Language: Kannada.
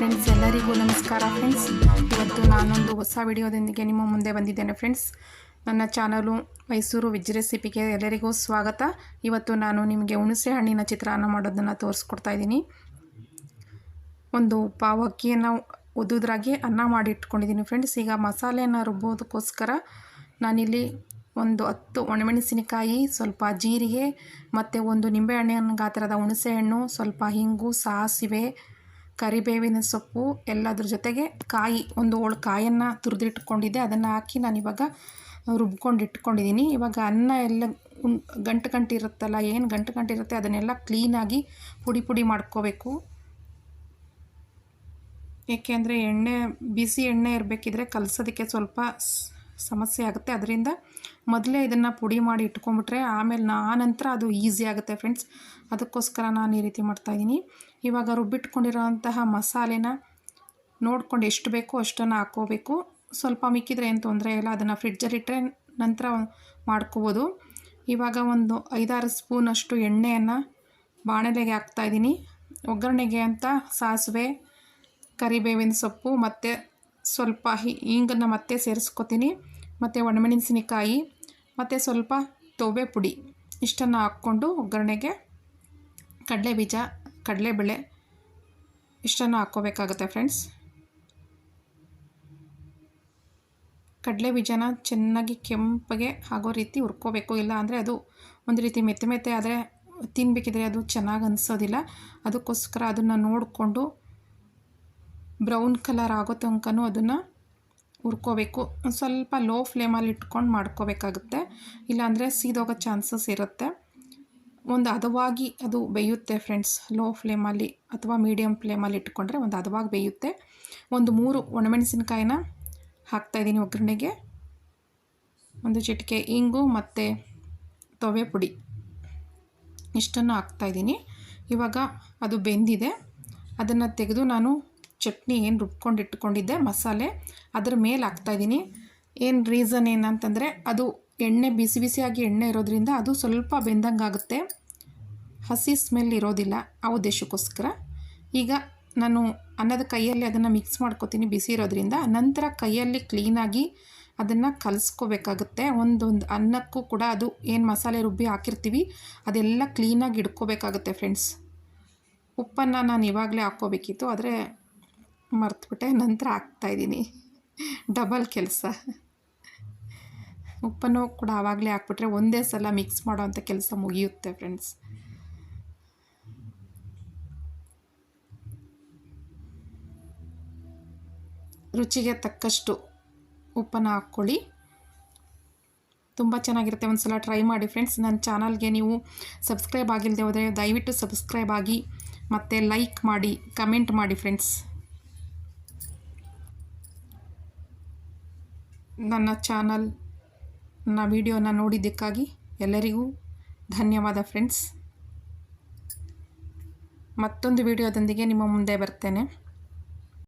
ಎಲ್ಲರಿಗೂ ನಮಸ್ಕಾರ ಫ್ರೆಂಡ್ಸ್ ಇವತ್ತು ನಾನೊಂದು ಹೊಸ ವಿಡಿಯೋದೊಂದಿಗೆ ನಿಮ್ಮ ಮುಂದೆ ಬಂದಿದ್ದೇನೆ ಫ್ರೆಂಡ್ಸ್ ನನ್ನ ಚಾನಲು ಮೈಸೂರು ವೆಜ್ ರೆಸಿಪಿಗೆ ಎಲ್ಲರಿಗೂ ಸ್ವಾಗತ. ಇವತ್ತು ನಾನು ನಿಮಗೆ ಹುಣಸೆ ಹಣ್ಣಿನ ಚಿತ್ರಾನ್ನ ಮಾಡೋದನ್ನು ತೋರಿಸ್ಕೊಡ್ತಾ ಇದ್ದೀನಿ. ಒಂದು ಪಾವು ಅಕ್ಕಿಯನ್ನು ಒದುದ್ರಾಗಿ ಅನ್ನ ಮಾಡಿ ಇಟ್ಕೊಂಡಿದ್ದೀನಿ ಫ್ರೆಂಡ್ಸ್ ಈಗ ಮಸಾಲೆಯನ್ನು ರುಬ್ಬೋದಕ್ಕೋಸ್ಕರ ನಾನಿಲ್ಲಿ ಒಂದು ಹತ್ತು ಒಣಮೆಣಸಿನಕಾಯಿ, ಸ್ವಲ್ಪ ಜೀರಿಗೆ, ಮತ್ತು ಒಂದು ನಿಂಬೆಹಣ್ಣಿನ ಗಾತ್ರದ ಹುಣಸೆಹಣ್ಣು ಸ್ವಲ್ಪ ಹಿಂಗು, ಸಾಸಿವೆ ಕರಿಬೇವಿನ ಸೊಪ್ಪು ಎಲ್ಲದ್ರ ಜೊತೆಗೆ ಕಾಯಿ, ಒಂದು ಓಳು ಕಾಯನ್ನು ತುರಿದಿಟ್ಕೊಂಡಿದ್ದೆ. ಅದನ್ನು ಹಾಕಿ ನಾನು ಇವಾಗ ರುಬ್ಕೊಂಡು ಇಟ್ಕೊಂಡಿದ್ದೀನಿ. ಇವಾಗ ಅನ್ನ ಎಲ್ಲ ಗಂಟು ಗಂಟು ಇರುತ್ತಲ್ಲ ಏನು ಗಂಟು ಗಂಟು ಇರುತ್ತೆ ಅದನ್ನೆಲ್ಲ ಕ್ಲೀನಾಗಿ ಪುಡಿ ಪುಡಿ ಮಾಡ್ಕೋಬೇಕು. ಏಕೆಂದರೆ ಎಣ್ಣೆ, ಬಿಸಿ ಎಣ್ಣೆ ಇರಬೇಕಿದ್ರೆ ಕಲಸೋದಕ್ಕೆ ಸ್ವಲ್ಪ ಸಮಸ್ಯೆ ಆಗುತ್ತೆ. ಅದರಿಂದ ಮೊದಲೇ ಇದನ್ನು ಪುಡಿ ಮಾಡಿ ಇಟ್ಕೊಂಡ್ಬಿಟ್ರೆ ಆಮೇಲೆ ನಾ ನಂತರ ಅದು ಈಸಿ ಆಗುತ್ತೆ ಫ್ರೆಂಡ್ಸ್ ಅದಕ್ಕೋಸ್ಕರ ನಾನು ಈ ರೀತಿ ಮಾಡ್ತಾಯಿದ್ದೀನಿ ಇವಾಗ ರುಬ್ಬಿಟ್ಕೊಂಡಿರೋಂತಹ ಮಸಾಲೆನ ನೋಡ್ಕೊಂಡು ಎಷ್ಟು ಬೇಕೋ ಅಷ್ಟನ್ನು ಹಾಕ್ಕೋಬೇಕು. ಸ್ವಲ್ಪ ಮಿಕ್ಕಿದ್ರೆ ಏನು ತೊಂದರೆ ಇಲ್ಲ, ಅದನ್ನು ಫ್ರಿಡ್ಜಲ್ಲಿಟ್ಟರೆ ನಂತರ ಮಾಡ್ಕೋಬೋದು. ಇವಾಗ ಒಂದು ಐದಾರು ಸ್ಪೂನಷ್ಟು ಎಣ್ಣೆಯನ್ನು ಬಾಣಲೆಗೆ ಹಾಕ್ತಾಯಿದ್ದೀನಿ ಒಗ್ಗರಣೆಗೆ ಅಂತ ಸಾಸಿವೆ, ಕರಿಬೇವಿನ ಸೊಪ್ಪು ಮತ್ತು ಸ್ವಲ್ಪ ಹಿಂಗನ್ನು ಮತ್ತೆ ಸೇರಿಸ್ಕೊತೀನಿ. ಮತ್ತು ಒಣಮೆಣಸಿನಕಾಯಿ, ಮತ್ತು ಸ್ವಲ್ಪ ತೊವೆ ಪುಡಿ ಇಷ್ಟನ್ನು ಹಾಕ್ಕೊಂಡು ಒಗ್ಗರಣೆಗೆ ಕಡಲೆ ಬೀಜ ಕಡಲೆಬೇಳೆ ಇಷ್ಟನ್ನು ಹಾಕ್ಕೋಬೇಕಾಗುತ್ತೆ ಫ್ರೆಂಡ್ಸ್. ಕಡಲೆ ಬೀಜನ ಚೆನ್ನಾಗಿ ಕೆಂಪಗೆ ಆಗೋ ರೀತಿ ಹುರ್ಕೋಬೇಕು. ಇಲ್ಲ ಅಂದರೆ ಅದು ಒಂದು ರೀತಿ ಮೆತ್ತೆ ಮೆತ್ತೆ ಆದರೆ ತಿನ್ನಬೇಕಿದ್ರೆ ಅದು ಚೆನ್ನಾಗಿ ಅನಿಸೋದಿಲ್ಲ. ಅದಕ್ಕೋಸ್ಕರ ಅದನ್ನು ನೋಡಿಕೊಂಡು ಬ್ರೌನ್ ಕಲರ್ ಆಗೋ ತನಕನೂ ಅದನ್ನು ಹುರ್ಕೋಬೇಕು. ಸ್ವಲ್ಪ ಲೋ ಫ್ಲೇಮಲ್ಲಿ ಇಟ್ಕೊಂಡು ಮಾಡ್ಕೋಬೇಕಾಗುತ್ತೆ. ಇಲ್ಲಾಂದರೆ ಸೀದೋಗೋ ಚಾನ್ಸಸ್ ಇರುತ್ತೆ. ಒಂದು ಹದವಾಗಿ ಅದು ಬೇಯುತ್ತೆ ಫ್ರೆಂಡ್ಸ್. ಲೋ ಫ್ಲೇಮಲ್ಲಿ ಅಥವಾ ಮೀಡಿಯಮ್ ಫ್ಲೇಮಲ್ಲಿ ಇಟ್ಕೊಂಡ್ರೆ ಒಂದು ಹದವಾಗಿ ಬೇಯುತ್ತೆ. ಒಂದು ಮೂರು ಒಣಮೆಣಸಿನ್ಕಾಯಿನ ಹಾಕ್ತಾಯಿದ್ದೀನಿ ಒಗ್ಗರಣೆಗೆ. ಒಂದು ಚಿಟಿಕೆ ಇಂಗು ಮತ್ತು ತೊವೆ ಪುಡಿ. ಇಷ್ಟನ್ನು ಹಾಕ್ತಾಯಿದ್ದೀನಿ ಇವಾಗ ಅದು ಬೆಂದಿದೆ. ಅದನ್ನು ತೆಗೆದು ನಾನು ಚಟ್ನಿ ಏನು ರುಬ್ಕೊಂಡು ಇಟ್ಕೊಂಡಿದ್ದೆ, ಮಸಾಲೆ. ಅದ್ರ ಮೇಲೆ ಹಾಕ್ತಾಯಿದ್ದೀನಿ ಏನು ರೀಸನ್ ಏನಂತಂದರೆ, ಅದು ಎಣ್ಣೆ ಬಿಸಿ ಬಿಸಿಯಾಗಿ ಎಣ್ಣೆ ಇರೋದ್ರಿಂದ ಅದು ಸ್ವಲ್ಪ ಬೆಂದಂಗೆ ಆಗುತ್ತೆ ಹಸಿ ಸ್ಮೆಲ್ ಇರೋದಿಲ್ಲ ಆ ಉದ್ದೇಶಕ್ಕೋಸ್ಕರ. ಈಗ ನಾನು ಅನ್ನದ ಕೈಯಲ್ಲಿ ಅದನ್ನು ಮಿಕ್ಸ್ ಮಾಡ್ಕೊತೀನಿ ಬಿಸಿ ಇರೋದ್ರಿಂದ. ನಂತರ ಕೈಯಲ್ಲಿ ಕ್ಲೀನಾಗಿ ಅದನ್ನು ಕಲಿಸ್ಕೋಬೇಕಾಗುತ್ತೆ. ಒಂದೊಂದು ಅನ್ನಕ್ಕೂ ಕೂಡ ಅದು ಏನು ಮಸಾಲೆ ರುಬ್ಬಿ ಹಾಕಿರ್ತೀವಿ, ಅದೆಲ್ಲ ಕ್ಲೀನಾಗಿ ಇಡ್ಕೋಬೇಕಾಗುತ್ತೆ ಫ್ರೆಂಡ್ಸ್ ಉಪ್ಪನ್ನು ನಾನು ಇವಾಗಲೇ ಹಾಕ್ಕೋಬೇಕಿತ್ತು, ಆದರೆ ಮರ್ತುಬಿಟ್ಟೆ. ನಂತರ ಹಾಕ್ತಾಯಿದ್ದೀನಿ ಡಬಲ್ ಕೆಲಸ. ಉಪ್ಪನ್ನು ಕೂಡ ಆವಾಗಲೇ ಹಾಕ್ಬಿಟ್ರೆ ಒಂದೇ ಸಲ ಮಿಕ್ಸ್ ಮಾಡೋವಂಥ ಕೆಲಸ ಮುಗಿಯುತ್ತೆ ಫ್ರೆಂಡ್ಸ್ ರುಚಿಗೆ ತಕ್ಕಷ್ಟು ಉಪ್ಪನ್ನು ಹಾಕ್ಕೊಳ್ಳಿ. ತುಂಬ ಚೆನ್ನಾಗಿರುತ್ತೆ. ಒಂದು ಸಲ ಟ್ರೈ ಮಾಡಿ ಫ್ರೆಂಡ್ಸ್ ನನ್ನ ಚಾನಲ್ಗೆ ನೀವು ಸಬ್ಸ್ಕ್ರೈಬ್ ಆಗಿಲ್ಲದೆ ಹೋದರೆ ದಯವಿಟ್ಟು ಸಬ್ಸ್ಕ್ರೈಬ್ ಆಗಿ ಮತ್ತು ಲೈಕ್ ಮಾಡಿ ಕಮೆಂಟ್ ಮಾಡಿ ಫ್ರೆಂಡ್ಸ್ ನನ್ನ ಚಾನಲ್ ನನ್ನ ವಿಡಿಯೋನ ನೋಡಿದ್ದಕ್ಕಾಗಿ ಎಲ್ಲರಿಗೂ ಧನ್ಯವಾದ ಫ್ರೆಂಡ್ಸ್. ಮತ್ತೊಂದು ವಿಡಿಯೋದೊಂದಿಗೆ ನಿಮ್ಮ ಮುಂದೆ ಬರ್ತೇನೆ.